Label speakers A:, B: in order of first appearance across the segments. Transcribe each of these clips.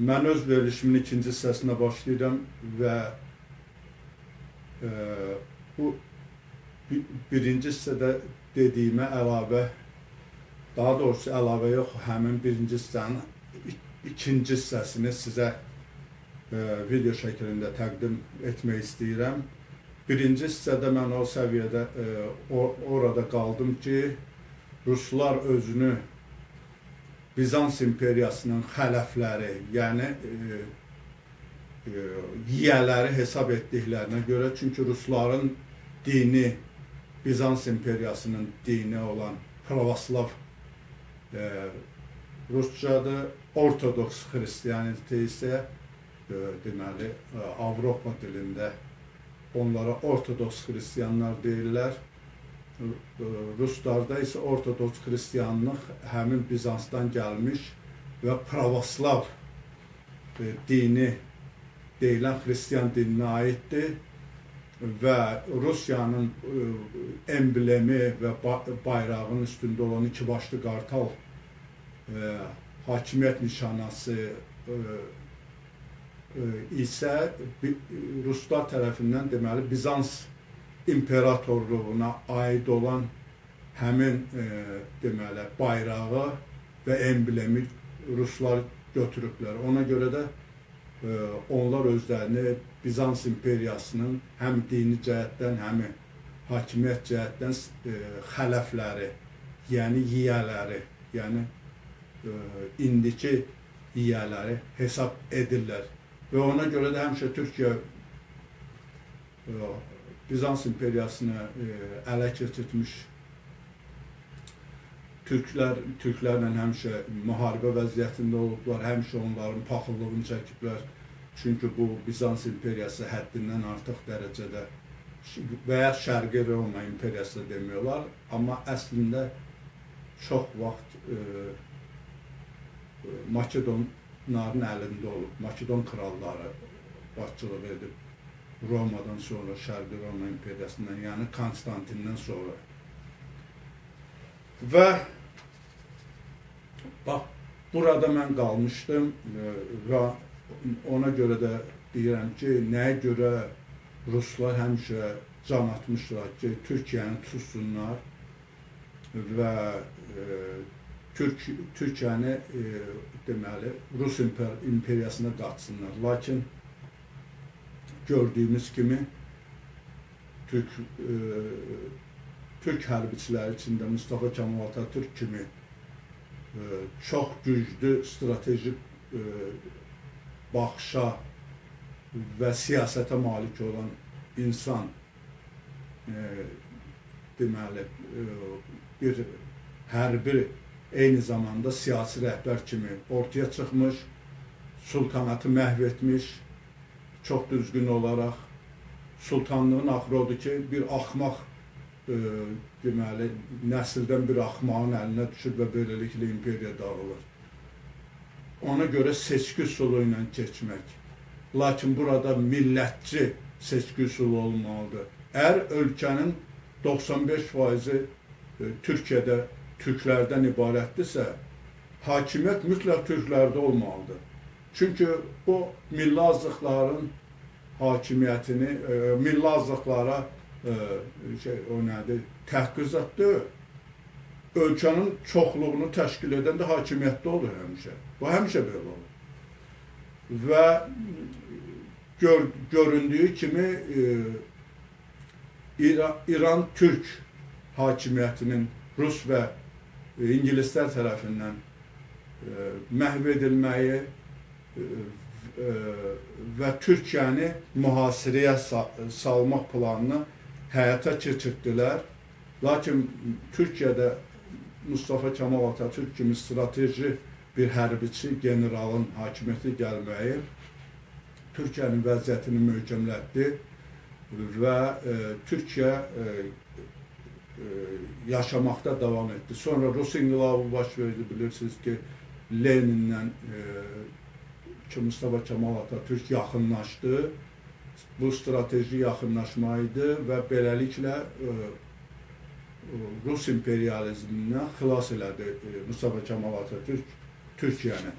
A: Mən öz verilişimin ikinci hissəsinə başlayıram və e, bu bi- birinci hissədə dediyimə əlavə, daha doğrusu əlavə yox, həmin birinci hissənin ikinci hissəsini sizə e, video şəklində təqdim etmək istəyirəm. Birinci hissədə mən o səviyyədə e, o, orada qaldım ki, Ruslar özünü Bizans imperiyasının xələfləri, yəni e, e, yiyələri hesab etdiklərinə görə, çünki Rusların dini Bizans imperiyasının dini olan pravoslav e, Rusçadır, Ortodoks xristianite isə e, deməli e, Avropa dilində onlara Ortodoks xristianlar deyirlər. Ruslarda isə Ortodoks xristianlıq həmin Bizansdan gəlmiş və pravoslav e, dini deyilən xristian dininə aiddir və Rusiyanın e, emblemi və ba- bayrağının üstündə olan iki başlı qartal hakimiyyət nişanası e, isə Ruslar tərəfindən deməli Bizans imperatorluğuna aid olan həmin e, deməli bayrağı və emblemi Ruslar götürüblər. Ona görə də e, onlar özlərini Bizans imperiyasının həm dini cəhətdən, həm hakimiyyət cəhətdən e, xələfləri, yəni yiyələri, yəni e, indiki yiyələri hesab edirlər. Və ona görə də həmişə Türkiyə e, Bizans imperiyasını e, ələ keçirtmiş Türklər türklərlə həmişə müharibə vəziyyətində olublar, həmişə onların paxıllığını çəkiblər. Çünki bu Bizans imperiyası həddindən artıq dərəcədə və ya Şərqi Roma imperiyası demək olar, amma əslində çox vaxt e, Makedonların əlində olub. Makedon kralları başçılıq edib Romadan sonra Şərqi Roma imperiyasından, yəni Konstantindən sonra. Və bax burada mən qalmışdım e, və ona görə də deyirəm ki, nəyə görə ruslar həmişə can atmışlar ki, Türkiyəni tutsunlar və e, Türk Türkiyəni e, deməli Rus imper imperiyasına qatsınlar. Lakin gördüyümüz kimi Türk e, Türk hərbiçiləri içində Mustafa Kemal Atatürk kimi e, çox güclü strateji e, baxışa və siyasətə malik olan insan e, deməli e, bir hərbi eyni zamanda siyasi rəhbər kimi ortaya çıxmış, sultanatı məhv etmiş, çox düzgün olaraq sultanlığın axırı odur ki, bir axmaq e, deməli nəsildən bir axmağın əlinə düşür və beləliklə imperiya dağılır. Ona görə seçki üsulu ilə keçmək. Lakin burada millətçi seçki üsulu olmalıdır. Əgər ölkənin 95%-i e, Türkiyədə türklərdən ibarətdirsə, hakimiyyət mütləq türklərdə olmalıdır. Çünki o milli azlıqların hakimiyyətini, e, milli azlıqlara e, şey, o nədir, təhqiqatdır. Ölkənin çoxluğunu təşkil edən də hakimiyyətdə olur həmişə. Bu həmişə belə olur. Və gör, göründüyü kimi e, İran, İran Türk hakimiyyətinin Rus və İngilislər tərəfindən e, məhv edilməyi və Türkiyəni mühasirəyə sa salmaq planını həyata keçirdilər. Lakin Türkiyədə Mustafa Kemal Atatürk kimi strateji bir hərbiçi generalın hakimiyyəti gəlməyi Türkiyənin vəziyyətini möhkəmlətdi və e, Türkiyə e, e, yaşamaqda davam etdi. Sonra Rus inqilabı baş verdi, bilirsiniz ki, Leninlə e, ki, Mustafa Kemal Atatürk yaxınlaşdı. Bu strateji yaxınlaşma idi və beləliklə e, e, Rus imperializmindən xilas elədi e, Mustafa Kemal Atatürk Türkiyəni.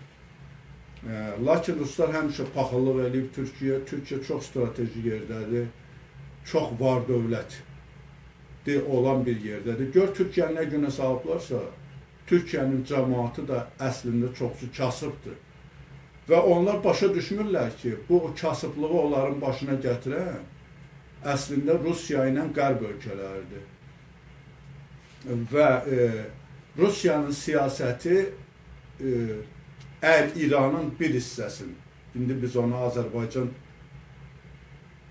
A: Lakin ruslar həmişə paxıllıq eləyib Türkiyəyə. Türkiyə çox strateji yerdədir. Çox var dövlətli olan bir yerdədir. Gör Türkiyəni nə günə salıblarsa, Türkiyənin cəmaatı da əslində çoxsu kasıbdır. Və onlar başa düşmürlər ki, bu kasıblığı onların başına gətirən əslində Rusiya ilə qərb ölkələridir. Və e, Rusiyanın siyasəti e, əgər İranın bir hissəsini, indi biz ona Azərbaycan,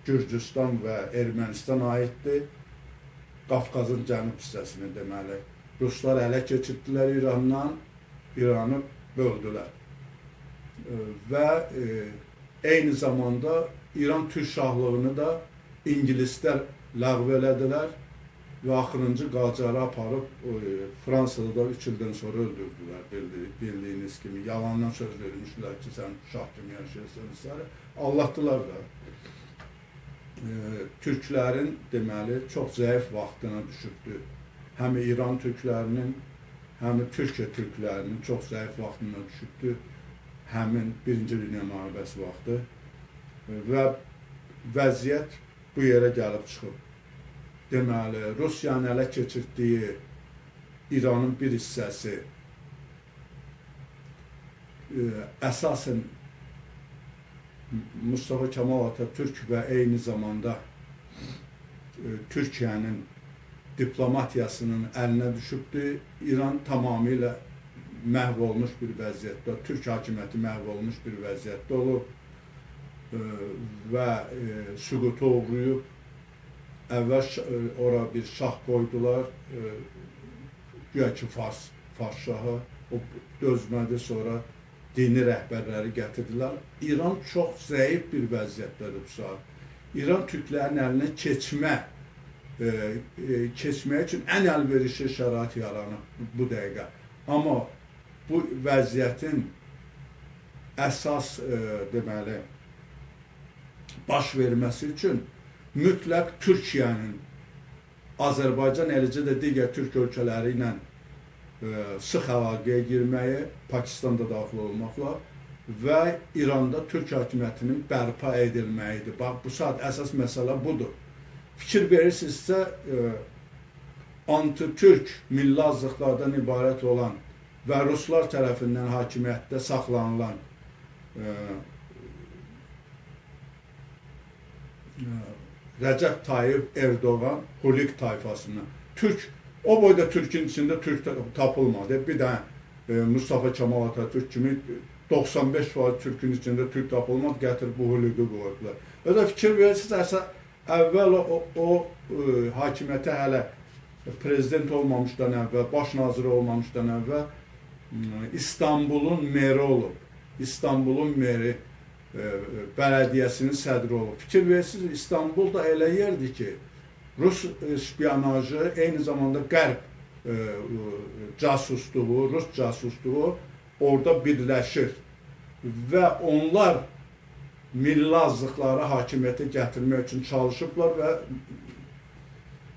A: Gürcüstan və Ermənistan aiddir, Qafqazın cənub hissəsini deməli, Ruslar ələ keçirdilər İrandan, İranı böldülər. Və e, eyni zamanda İran Türk şahlığını da ingilislər ləğv elədilər və axırıncı Qacarı aparıb e, Fransada da 3 ildən sonra öldürdülər bildiyiniz kimi. Yalandan söz vermişdilər ki, sən şah kimi yaşayırsan s. Allahdılar da. E, Türklərin deməli çox zəif vaxtına düşübdü. Həm İran türklərinin, həm Türkiyə türklərinin çox zəif vaxtına düşübdü. Həmin 1-ci Dünya müharibəsi vaxtı və vəziyyət bu yerə gəlib çıxıb deməli, Rusiyanın ələ keçirdiyi İranın bir hissəsi ə, e, əsasən Mustafa Kemal Atatürk və eyni zamanda e, Türkiyənin diplomatiyasının əlinə düşübdür. İran tamamilə məhv olmuş bir vəziyyətdə, Türk hakimiyyəti məhv olmuş bir vəziyyətdə olub e, və ə, süqutu uğrayıb əvvəl e, ora bir şah qoydular, e, güya ki Fars, Fars şahı, o dözmədi, sonra dini rəhbərləri gətirdilər. İran çox zəif bir vəziyyətdədir bu saat. İran türklərin əlinə keçmə, e, e, keçmək üçün ən əlverişli şərait yaranıb bu dəqiqə. Amma bu vəziyyətin əsas e, deməli baş verməsi üçün mütləq Türkiyənin Azərbaycan eləcə də digər türk ölkələri ilə e, sıx əlaqəyə girməyi, Pakistanda daxil olmaqla və İranda türk hakimiyyətinin bərpa edilməyidir. Bax, bu saat əsas məsələ budur. Fikir verirsinizsə, e, anti-türk milli azlıqlardan ibarət olan və ruslar tərəfindən hakimiyyətdə saxlanılan e, e, Rəcəb Tayyip Erdoğan Hulik tayfasına. Türk, o boyda Türkün içində Türk tapılmadı. Bir də e, Mustafa Kemal Atatürk kimi 95 faiz Türkün içində Türk tapılmadı, gətirib bu Huliki qoydular. Özə fikir verirsinizsə, əvvəl o, o e, hakimiyyətə hələ prezident olmamışdan əvvəl, baş naziri olmamışdan əvvəl İstanbulun meri olub. İstanbulun meri bələdiyyəsinin sədri olub. Fikir versiniz, İstanbul da elə yerdir ki, Rus spionajı, eyni zamanda qərb e, casusluğu, Rus casusluğu orada birləşir və onlar milli azlıqları hakimiyyətə gətirmək üçün çalışıblar və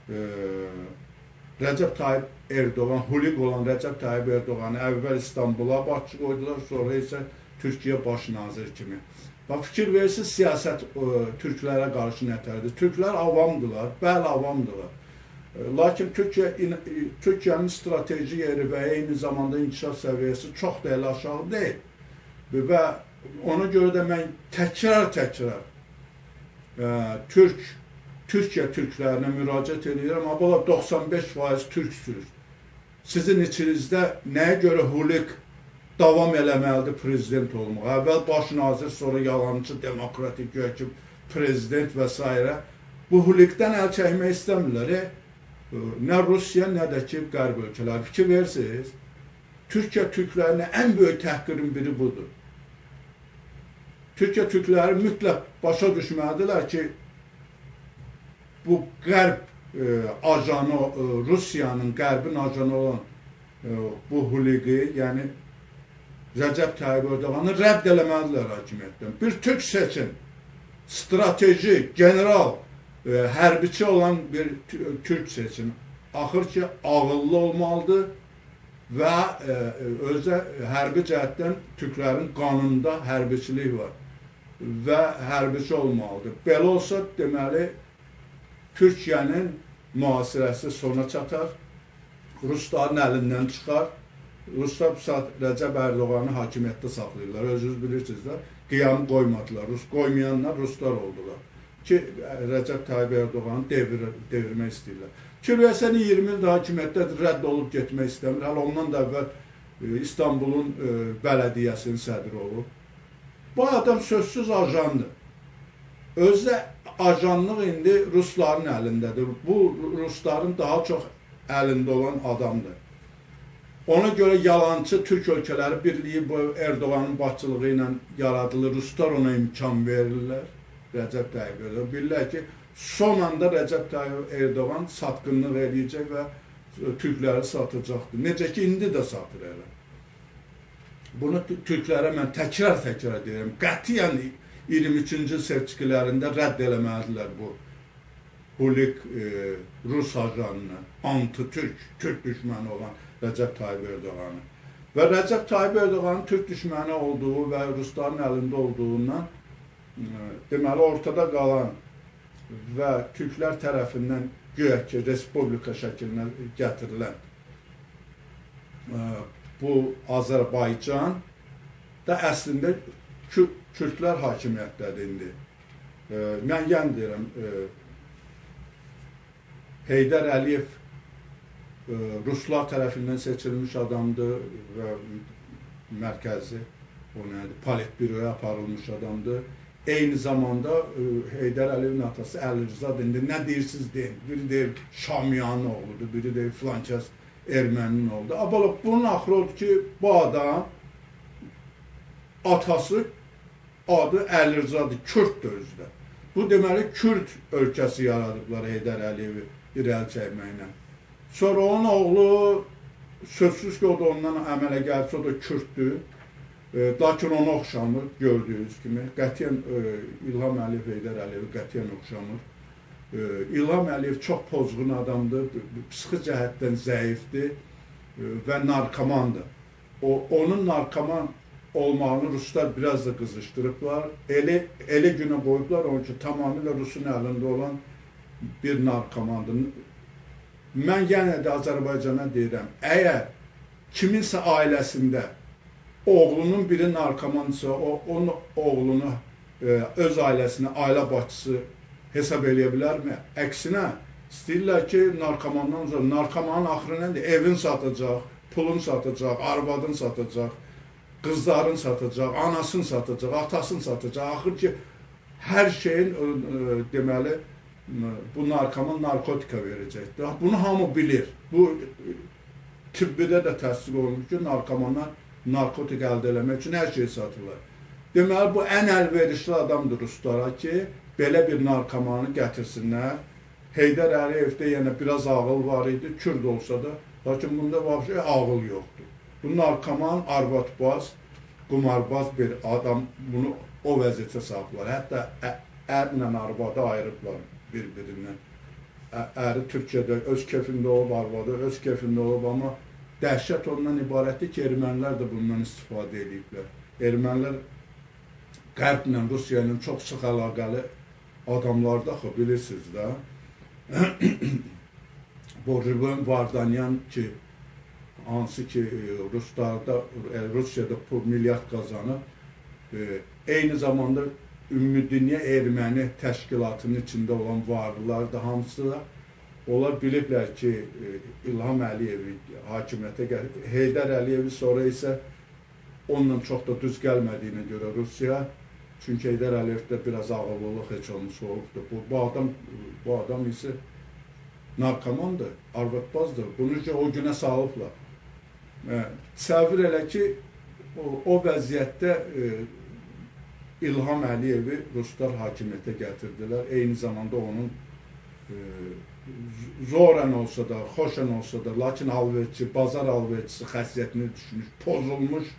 A: e, Rəcəb Tayyip Erdoğan, hulik olan Rəcəb Tayyip Erdoğanı əvvəl İstanbula başçı qoydular, sonra isə Türkiyə baş nazir kimi. Bax, fikir verirsiniz, siyasət ə, e, türklərə qarşı nətərdir. Türklər avamdılar, bəli, avamdılar. E, lakin Türkiyə, Türkiyənin strateji yeri və eyni zamanda inkişaf səviyyəsi çox da elə aşağı deyil. Və ona görə də mən təkrar-təkrar e, Türk, Türkiyə türklərinə müraciət edirəm. Amma 95% türksünüz. Sizin içinizdə nəyə görə hulik davam eləməlidir prezident olmağa. Əvvəl baş nazir, sonra yalancı, demokratik, güya ki, prezident və s. Bu hulikdən əl çəkmək istəmirlər. E, nə Rusiya, nə də ki, qərb ölkələri. Fikir versiniz, Türkiyə türklərinə ən böyük təhqirin biri budur. Türkiyə türkləri mütləq başa düşməlidirlər ki, bu qərb e, ajanı, e, Rusiyanın, qərbin ajanı olan e, bu huligi, yəni Rəcəb Tayyib Erdoğanı rədd eləməlidirlər hakimiyyətdən. Bir türk seçin, strateji, general, e, hərbiçi olan bir türk seçin. Axır ki, ağıllı olmalıdır və e, özə hərbi cəhətdən türklərin qanunda hərbiçilik var və hərbiçi olmalıdır. Belə olsa, deməli, Türkiyənin mühasirəsi sona çatar, Rusların əlindən çıxar, Ruslar Rəcəb Ərdoğanı hakimiyyətdə saxlayırlar. Özünüz bilirsiniz də, qiyam qoymadılar. Rus qoymayanlar Ruslar oldular ki, Rəcəb Tayyib Ərdoğanı devir, devirmək istəyirlər. Kirvəsəni 20 ildir hakimiyyətdə rədd olub getmək istəmir. Hələ ondan da əvvəl e, İstanbulun e, bələdiyyəsinin sədri olub. Bu adam sözsüz ajandır. Özdə ajanlıq indi rusların əlindədir. Bu rusların daha çox əlində olan adamdır. Ona görə yalancı Türk ölkələri birliyi bu Erdoğanın başçılığı ilə yaradılır. Ruslar ona imkan verirlər. Rəcəb Tayyip Erdoğan. Bilirlər ki, son anda Rəcəb Tayyip Erdoğan satqınlıq eləyəcək və türkləri satacaqdır. Necə ki, indi də satır elə. Bunu türklərə mən təkrar-təkrar deyirəm. Qətiyyən 23-cü seçkilərində rədd eləməlidirlər bu Hulik e, Rus ajanını, anti-Türk, Türk düşməni olan Rəcəb Tayyip Erdoğanı. Və Rəcəb Tayyip Erdoğanın Türk düşməni olduğu və Rusların əlində olduğundan e, deməli ortada qalan və türklər tərəfindən güya ki, respublika şəklinə gətirilən e, bu Azərbaycan da əslində Kürtlər hakimiyyətdədir indi. E, mən yəni deyirəm, e, Heydər Əliyev Ruslar tərəfindən seçilmiş adamdır və mərkəzi o nədir, politbüroya aparılmış adamdır. Eyni zamanda e, Heydər Əliyevin atası Əli Rıza indi nə deyirsiniz deyin. Biri deyir Şamyanın oğludur, biri deyir filankəs erməninin oğludur. Amma bunun axırı odur ki, bu adam atası adı Əli Rızadır, Kürddür özü də. Bu deməli Kürd ölkəsi yaradıblar Heydər Əliyevi irəli çəkməklə. Sonra onun oğlu sözsüz ki, o da ondan əmələ gəlsə, o da Kürddür. E, lakin ona oxşamır, gördüyünüz kimi. Qətiyyən e, İlham Əliyev, Heydər Əliyev qətiyyən oxşamır. E, İlham Əliyev çox pozğun adamdır, psixi cəhətdən zəifdir e, və narkomandır. O, onun narkoman olmağını ruslar biraz da qızışdırıblar. Elə, elə günə qoyublar, onun ki, tamamilə Rusun əlində olan bir narkomandır. Mən yenə də Azərbaycana deyirəm, əgər kiminsə ailəsində oğlunun biri narkomandırsa, o onun oğlunu e, öz ailəsinə ailə başçısı hesab eləyə bilərmi? Əksinə istəyirlər ki, narkomandan uzaq, narkomanın axırı nədir? Evin satacaq, pulun satacaq, arvadın satacaq, qızların satacaq, anasını satacaq, atasını satacaq. Axır ki, hər şeyin e, e, deməli bu narkoman narkotika verəcəkdir. Bunu hamı bilir. Bu tibbidə də təsdiq olunmuş ki, narkomanlar narkotik əldə eləmək üçün hər şey satırlar. Deməli, bu ən əlverişli adamdır ruslara ki, belə bir narkomanı gətirsinlər. Heydər Əliyevdə yenə biraz ağıl var idi, Kürd olsa da, lakin bunda vəbşə ağıl yoxdur. Bu narkoman, arvatbaz, qumarbaz bir adam bunu o vəziyyətə saxlar. Hətta ərlə arvadı ayırıblar bir-birindən. Əri Türkiyədə öz kefində olub, arvadı öz kefində olub, amma Dəhşət ondan ibarətdir ki, ermənilər də bundan istifadə ediblər. Ermənilər Qərblə, Rusiya ilə çox sıx əlaqəli adamlardır axı, bilirsiniz də. Bu Ruben Vardanyan ki, hansı ki Ruslarda, e, Rusiyada pul milyard qazanıb, e, eyni zamanda Ümmüdünya Erməni təşkilatının içində olan varlılar da hamısı da Onlar biliblər ki, e, İlham Əliyevi hakimiyyətə gəlir. Heydər Əliyevi sonra isə onunla çox da düz gəlmədiyinə görə Rusiya, çünki Heydər Əliyevdə biraz ağıllılıq heç olmuş olubdur. Bu, bu adam bu adam isə narkomandır, arvadbazdır. Bunu ki, o günə salıblar. E, təsəvvür elə ki, o, o vəziyyətdə e, İlham Əliyevi ruslar hakimiyyətə gətirdilər. Eyni zamanda onun e, zoran olsa da, xoşan olsa da, lakin alverçi, bazar alverçisi xəsiyyətini düşmüş, pozulmuş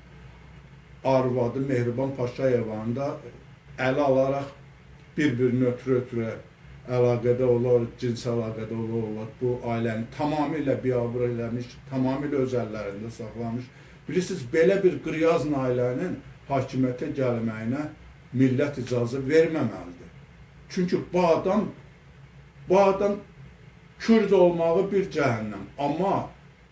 A: arvadı Mehriban Paşayevanı da ələ alaraq bir-birini ötürə-ötürə əlaqədə olar, cins əlaqədə olar, olar. Bu ailəni tamamilə biabır eləmiş, tamamilə öz əllərində saxlamış. Bilirsiniz, belə bir qriyaz ailənin hakimiyyətə gəlməyinə millət icazə verməməlidir. Çünki bu adam bu adam kürd olmağı bir cəhənnəm, amma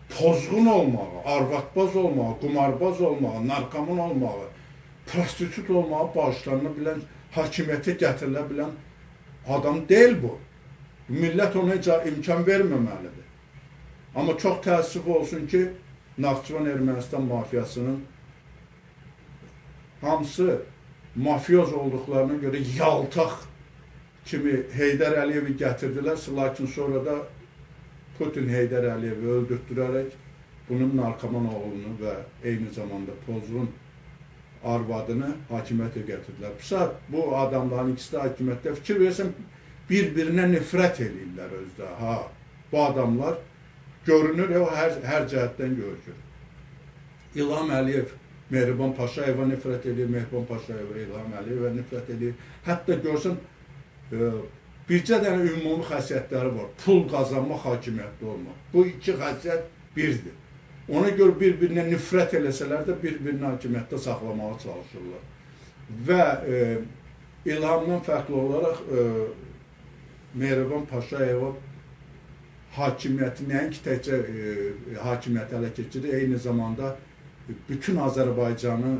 A: pozğun olmağı, arvatbaz olmağı, qumarbaz olmağı, narkoman olmağı, prostitut olmağı bağışlanına bilən, hakimiyyətə gətirilə bilən adam deyil bu. Millət ona imkan verməməlidir. Amma çox təəssüf olsun ki, Naxçıvan Ermənistan mafiyasının hamısı mafyoz olduqlarına görə yaltaq kimi Heydər Əliyevi gətirdilər, lakin sonra da Putin Heydər Əliyevi öldürtdürərək bunun narkoman oğlunu və eyni zamanda pozğun arvadını hakimiyyətə gətirdilər. Saat bu adamların ikisi də hakimiyyətdə fikir versən bir-birinə nifrət eləyirlər özdə. Ha, bu adamlar görünür, o hər, hər cəhətdən görünür. İlham Əliyev Mehriban Paşayeva nifrət edir, Mehriban Paşayeva İlham Əliyevə nifrət edir. Hətta görsən e, bircə dənə ümumi xəssiyyətləri var. Pul qazanmaq, hakimiyyətdə olmaq. Bu iki xəssiyyət birdir. Ona görə bir-birinə nifrət eləsələr də bir-birini hakimiyyətdə saxlamağa çalışırlar. Və e, İlhamdan fərqli olaraq e, Mehriban Paşayeva hakimiyyəti nəinki təkcə e, hakimiyyəti ələ keçirir, eyni zamanda bütün Azərbaycanı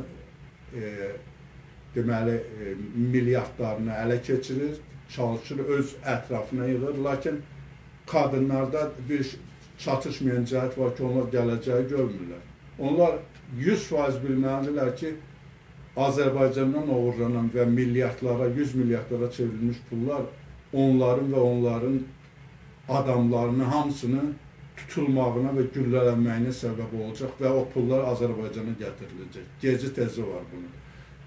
A: e, deməli e, milyardlarını ələ keçirir, çalışır, öz ətrafına yığır, lakin qadınlarda bir çatışmayan cəhət var ki, onlar gələcəyi görmürlər. Onlar 100% bilməlidirlər ki, Azərbaycandan oğurlanan və milyardlara, 100 milyardlara çevrilmiş pullar onların və onların adamlarının hamısını tutulmağına və güllələnməyinə səbəb olacaq və o pullar Azərbaycana gətiriləcək. Gecə tezi var bunun.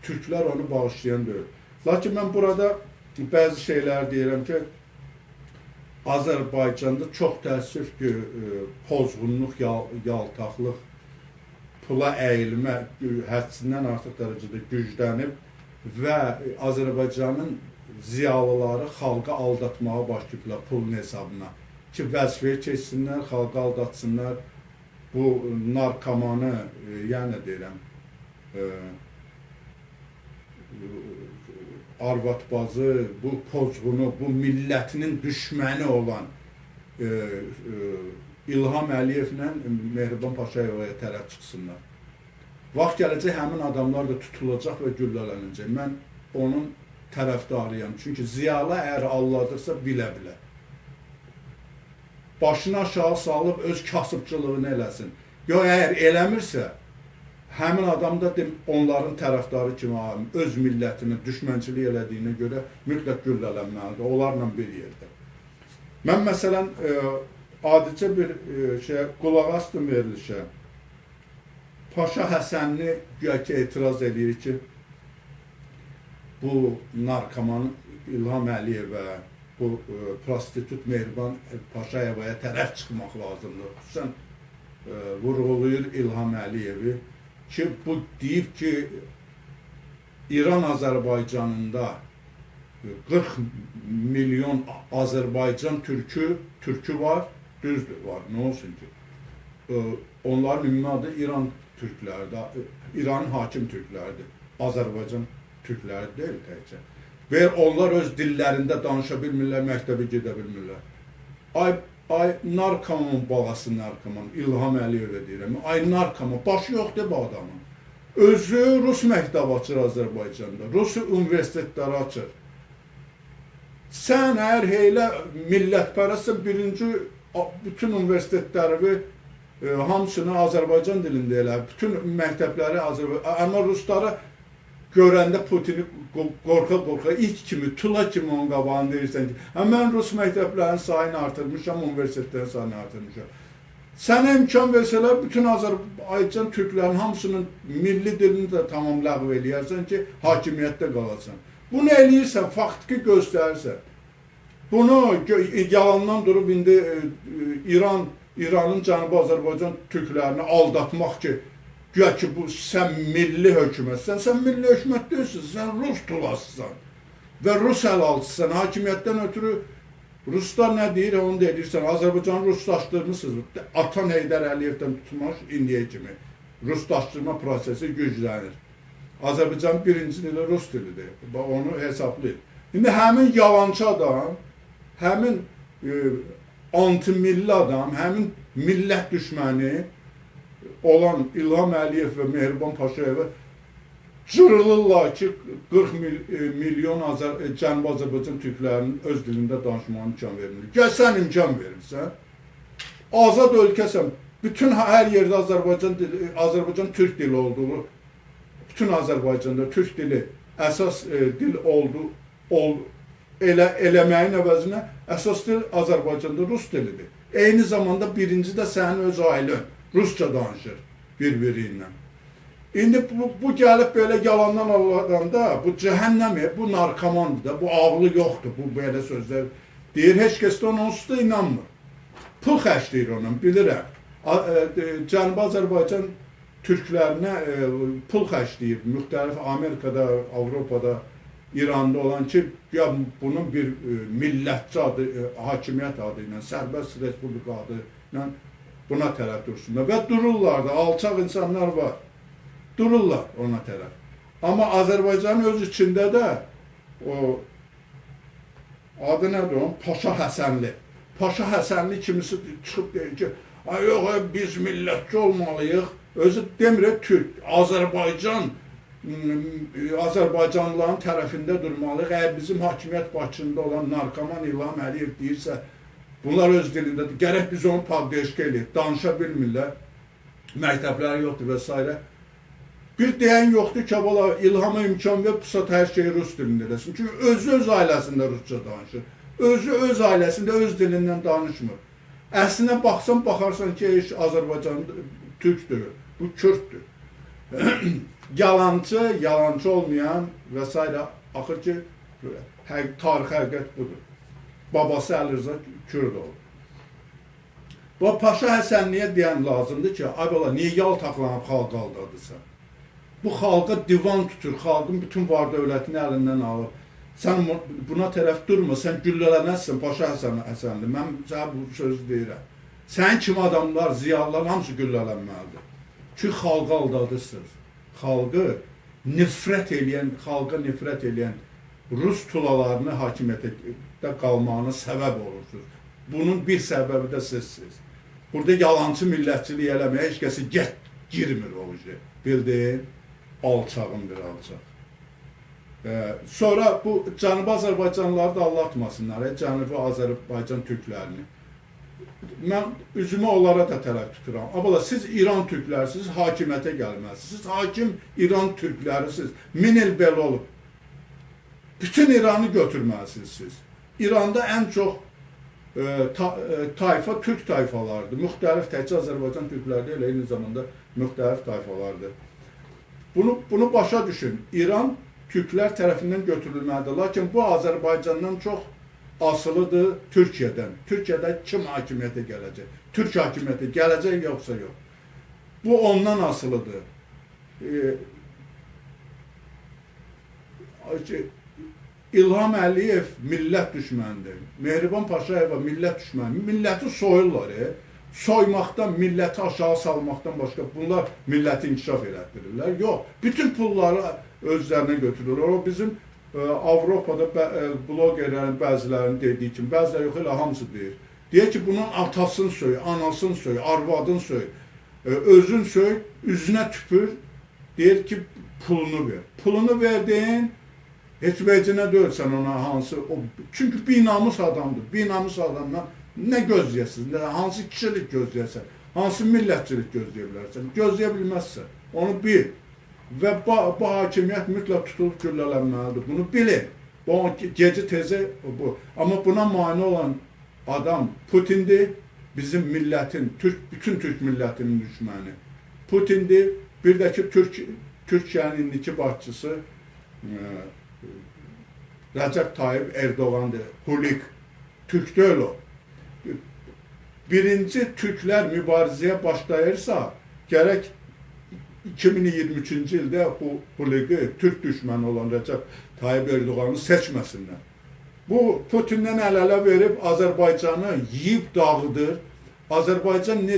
A: Türklər onu bağışlayan deyil. Lakin mən burada bəzi şeylər deyirəm ki, Azərbaycanda çox təəssüf ki, e, pozğunluq, yal yaltaqlıq, pula əyilmə hədsindən artıq dərəcədə güclənib və Azərbaycanın ziyalıları xalqı aldatmağa başlayıblar pulun hesabına ki, vəzifəyə keçsinlər, xalqı aldatsınlar, bu narkomanı, e, yəni deyirəm, e, arvatbazı, bu pozğunu, bu millətinin düşməni olan e, e, İlham Əliyevlə Mehriban Paşayevaya tərəf çıxsınlar. Vaxt gələcək həmin adamlar da tutulacaq və güllələnəcək. Mən onun tərəfdarıyam. Çünki ziyalı əgər alladırsa bilə-bilə. Başını aşağı salıb öz kasıbçılığını eləsin. Yox, əgər eləmirsə, həmin adam da onların tərəfdarı kimi öz millətini düşmənçilik elədiyinə görə mütləq güllələnməlidir. Onlarla bir yerdə. Mən məsələn e, adicə bir e, şey qulaq astım verilişə. Paşa Həsənli güya ki etiraz edir ki, bu narkoman İlham Əliyevə, bu e, prostitut Mehriban Paşayevaya tərəf çıxmaq lazımdır. Xüsusən vurğulayır İlham Əliyevi ki, bu deyib ki, İran Azərbaycanında 40 milyon Azərbaycan türkü, türkü var, düzdür, var, nə olsun ki. Onların ümumi adı İran türkləridir, İranın hakim türkləridir, Azərbaycan türkləri deyil təkcə. Və onlar öz dillərində danışa bilmirlər, məktəbə gedə bilmirlər. Ay Ay narkomun balası narkoman, İlham Əliyevə deyirəm. Ay narkoman, başı yoxdur bu adamın. Özü Rus məktəb açır Azərbaycanda, Rus universitetləri açır. Sən əgər heylə millətpərəstsən, birinci bütün universitetləri e, hamısını Azərbaycan dilində elə, bütün məktəbləri Azərbaycan, amma ruslara görəndə Putini qorxa-qorxa it kimi, tula kimi onun qabağını deyirsən ki, hə, mən rus məktəblərinin sayını artırmışam, universitetlərin sayını artırmışam. Sənə imkan versələr, bütün Azərbaycan türklərin hamısının milli dilini də tamam ləğv eləyərsən ki, hakimiyyətdə qalasan. Bunu eləyirsən, faktiki göstərirsən. Bunu yalandan durub indi e, e, İran, İranın Cənubi Azərbaycan türklərini aldatmaq ki, Güya ki, bu sən milli hökumətsən, sən milli hökumət deyilsin, sən Rus tulasısan və Rus əlaltısan, hakimiyyətdən ötürü Ruslar nə deyir, onu deyirsən. Azərbaycanı ruslaşdırmısınız. Atan Heydər Əliyevdən tutmuş indiyə kimi ruslaşdırma prosesi güclənir. Azərbaycanın birinci dili rus dilidir. Onu hesablayın. İndi həmin yalançı adam, həmin e, antimilli adam, həmin millət düşməni olan İlham Əliyev və Mehriban Paşayeva cırılırlar ki, 40 mil, e, milyon Azər, e, Cənubi Azərbaycan türklərinin öz dilində danışmağa imkan vermir. Gəl sən imkan verirsən, azad ölkəsən, bütün hər yerdə Azərbaycan dili, Azərbaycan türk dili olduğu, bütün Azərbaycanda türk dili əsas e, dil oldu, ol, elə eləməyin əvəzinə əsas dil Azərbaycanda rus dilidir. Eyni zamanda birinci də sənin öz ailən rusca danışır bir-biri ilə. İndi bu, bu gəlib belə yalandan alanda, bu cəhənnəmi, bu narkomandır da, bu ağlı yoxdur, bu belə sözlər deyir. Heç kəs də onun üstə inanmır. Pul xərcləyir onun, bilirəm. E, Cənubi Azərbaycan türklərinə e, pul xərcləyir. Müxtəlif Amerikada, Avropada, İranda olan ki, ya bunun bir e, millətçi adı, hakimiyyət adı ilə, sərbəst respublika adı ilə buna tərəf dursunlar. Və dururlar da, alçaq insanlar var dururlar ona tərəf. Amma Azərbaycanın öz içində də o adı nədir onun? Paşa Həsənli. Paşa Həsənli kimisi çıxıb deyir ki, ay yox, biz millətçi olmalıyıq. Özü demirə Türk, Azərbaycan Azərbaycanlıların tərəfində durmalıyıq. Əgər bizim hakimiyyət başında olan narkoman İlham Əliyev deyirsə, bunlar öz dilindədir. Gərək biz onu paddeşk eləyək. Danışa bilmirlər. Məktəbləri yoxdur və s. Bir deyən yoxdur ki, bala İlhama imkan ver, pusat hər şeyi rus dilində eləsin. Çünki özü öz ailəsində rusca danışır. Özü öz ailəsində öz dilindən danışmır. Əslinə baxsan, baxarsan ki, iş Azərbaycan türkdür, bu kürddür. yalancı, yalancı olmayan və s. axır ki, hər, tarix həqiqət budur. Babası Əlirza Kürd oldu. Bu Paşa Həsənliyə deyən lazımdır ki, ay bala, niyə yaltaqlanıb xalq aldadırsan? Bu xalqa divan tutur, xalqın bütün var dövlətini əlindən alır. Sən buna tərəf durma, sən güllələnəzsən, Paşa Həsən Həsənli. Mən sənə bu sözü deyirəm. Sən kimi adamlar, ziyalılar hamısı güllələnməlidir. Çünki xalqı aldadırsınız. Xalqı nifrət eləyən, xalqa nifrət eləyən Rus tulalarını hakimiyyətdə qalmağına səbəb olursunuz. Bunun bir səbəbi də sizsiniz. Burada yalancı millətçilik eləməyə heç kəsi get girmir o şey. Bildin? alçağın bir alçaq. E, sonra bu Cənubi Azərbaycanlıları da allatmasınlar, e, Cənubi Azərbaycan türklərini. Mən üzümü onlara da tərəf tuturam. Amma siz İran türklərsiniz, hakimiyyətə gəlməlisiniz. Siz hakim İran türklərisiniz. Min il belə olub. Bütün İranı götürməlisiniz siz. İranda ən çox e, ta, e, tayfa türk tayfalardır. Müxtəlif təkcə Azərbaycan türkləri deyil, eyni zamanda müxtəlif tayfalardır. Bunu, bunu başa düşün. İran Türklər tərəfindən götürülməlidir. Lakin bu Azərbaycandan çox asılıdır Türkiyədən. Türkiyədə kim hakimiyyətə gələcək? Türk hakimiyyəti gələcək yoxsa yox? Bu ondan asılıdır. Ee, İlham Əliyev millət düşmənidir. Mehriban Paşayeva millət düşməni. Milləti soyurlar. E soymaqdan, milləti aşağı salmaqdan başqa bunlar milləti inkişaf elətdirirlər. Yox, bütün pulları özlərinə götürürlər. O bizim ə, e, Avropada bə, ə, e, blogerlərin bəzilərinin dediyi kimi, bəziləri yox elə hamısı deyir. Deyir ki, bunun atasını söy, anasını söy, arvadını söy, ə, e, özün söy, üzünə tüpür, deyir ki, pulunu ver. Pulunu verdin, heç vecinə deyilsən ona hansı, o, çünki binamus adamdır. Binamus adamdan nə gözləyəsiniz, nə, hansı kişilik gözləyəsən, hansı millətçilik gözləyə bilərsən, gözləyə bilməzsən, onu bil. Və bu, bu hakimiyyət mütləq tutulub güllələnməlidir, bunu bilin. Bu, gecə tezə bu. Amma buna mani olan adam Putindir, bizim millətin, Türk, bütün Türk millətinin düşməni. Putindir, bir də ki, Türk, Türkiyənin indiki başçısı e, Rəcəb Tayyip Erdoğandır, Hulik, Türk deyil o birinci Türklər mübarizəyə başlayırsa, gərək 2023-cü ildə bu Huligi Türk düşməni olan Rəcəb Tayyip Erdoğanı seçməsinlər. Bu Putinlə əl-ələ verib Azərbaycanı yeyib dağıdır. Azərbaycan necə